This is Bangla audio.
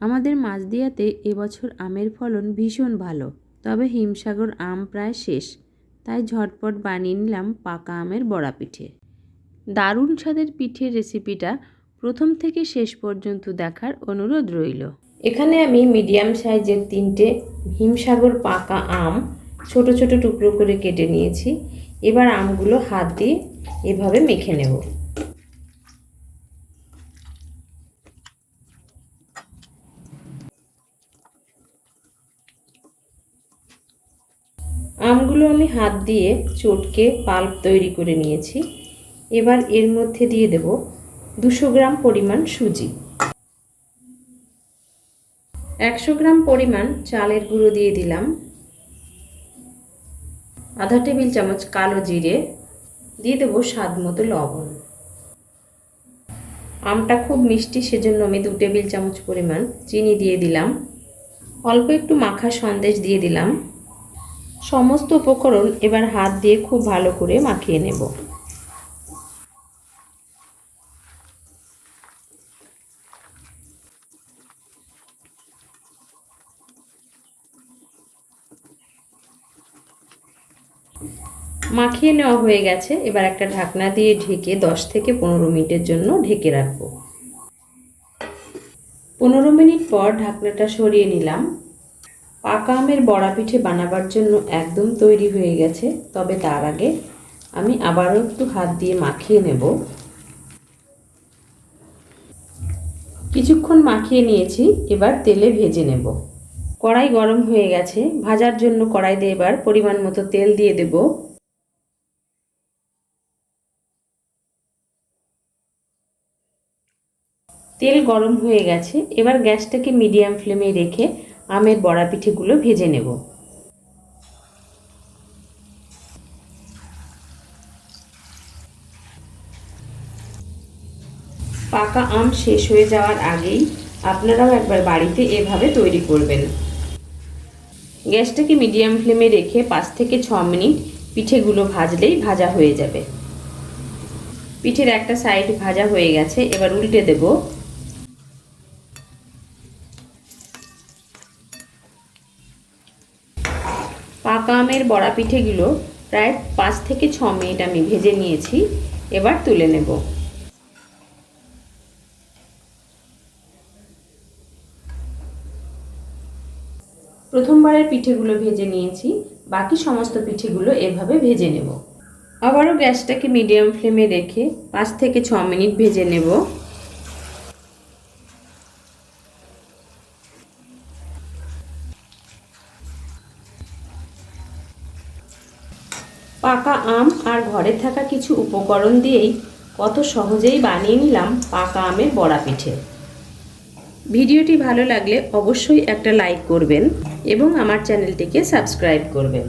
আমাদের মাঝদিয়াতে এবছর আমের ফলন ভীষণ ভালো, তবে হিমসাগর আম প্রায় শেষ, তাই ঝটপট বানিয়ে নিলাম পাকা আমের বড়া পিঠে। দারুণ স্বাদের পিঠের রেসিপিটা প্রথম থেকে শেষ পর্যন্ত দেখার অনুরোধ রইল। এখানে আমি মিডিয়াম সাইজের তিনটে হিমসাগর পাকা আম ছোট ছোট টুকরো করে কেটে নিয়েছি। এবার আমগুলো হাত দিয়ে এভাবে মেখে নেব। আমগুলো আমি হাত দিয়ে চটকে পাল্প তৈরি করে নিয়েছি। এবার এর মধ্যে দিয়ে দেব দুশো গ্রাম পরিমাণ সুজি। একশো গ্রাম পরিমাণ চালের গুঁড়ো দিয়ে দিলাম। আধা টেবিল চামচ কালো জিরে দিয়ে দেবো স্বাদ মতো লবণ। আমটা খুব মিষ্টি, সেজন্য আমি দু টেবিল চামচ পরিমাণ চিনি দিয়ে দিলাম। অল্প একটু মাখা সন্দেশ দিয়ে দিলাম। সমস্ত উপকরণ এবার হাত দিয়ে খুব ভালো করে মাখিয়ে নেব। মাখিয়ে নেওয়া হয়ে গেছে। এবার একটা ঢাকনা দিয়ে ঢেকে দশ থেকে পনেরো মিনিটের জন্য ঢেকে রাখব। পনেরো মিনিট পর ঢাকনাটা সরিয়ে নিলাম। পাকা আমের বড়া পিঠে বানাবার জন্য একদম তৈরি হয়ে গেছে, তবে তার আগে আমি আবারও একটু হাত দিয়ে মাখিয়ে নেব। কিছুক্ষণ মাখিয়ে নিয়েছি, এবার তেলে ভেজে নেব। কড়াই গরম হয়ে গেছে, ভাজার জন্য কড়াইতে এবার পরিমাণ মতো তেল দিয়ে দেব। তেল গরম হয়ে গেছে, এবার গ্যাসটাকে মিডিয়াম ফ্লেমে রেখে আমের বড়া পিঠেগুলো ভেজে নেব। পাকা আম শেষ হয়ে যাওয়ার আগেই আপনারাও একবার বাড়িতে এভাবে তৈরি করবেন। গ্যাসটাকে মিডিয়াম ফ্লেমে রেখে পাঁচ থেকে ছ মিনিট পিঠেগুলো ভাজলেই ভাজা হয়ে যাবে। পিঠের একটা সাইড ভাজা হয়ে গেছে, এবার উল্টে দেবো পাকা আমের বড়া পিঠেগুলো প্রায় পাঁচ থেকে ছ মিনিট আমি ভেজে নিয়েছি, এবার তুলে নেব। প্রথমবারের পিঠেগুলো ভেজে নিয়েছি, বাকি সমস্ত পিঠেগুলো এভাবে ভেজে নেব। আবারও গ্যাসটাকে মিডিয়াম ফ্লেমে রেখে পাঁচ থেকে ছ মিনিট ভেজে নেব। পাকা আম আর ঘরে থাকা কিছু উপকরণ দিয়েই কত সহজেই বানিয়ে নিলাম পাকা আমের বড়া পিঠে। ভিডিওটি ভালো লাগলে অবশ্যই একটা লাইক করবেন এবং আমার চ্যানেলটিকে সাবস্ক্রাইব করবেন।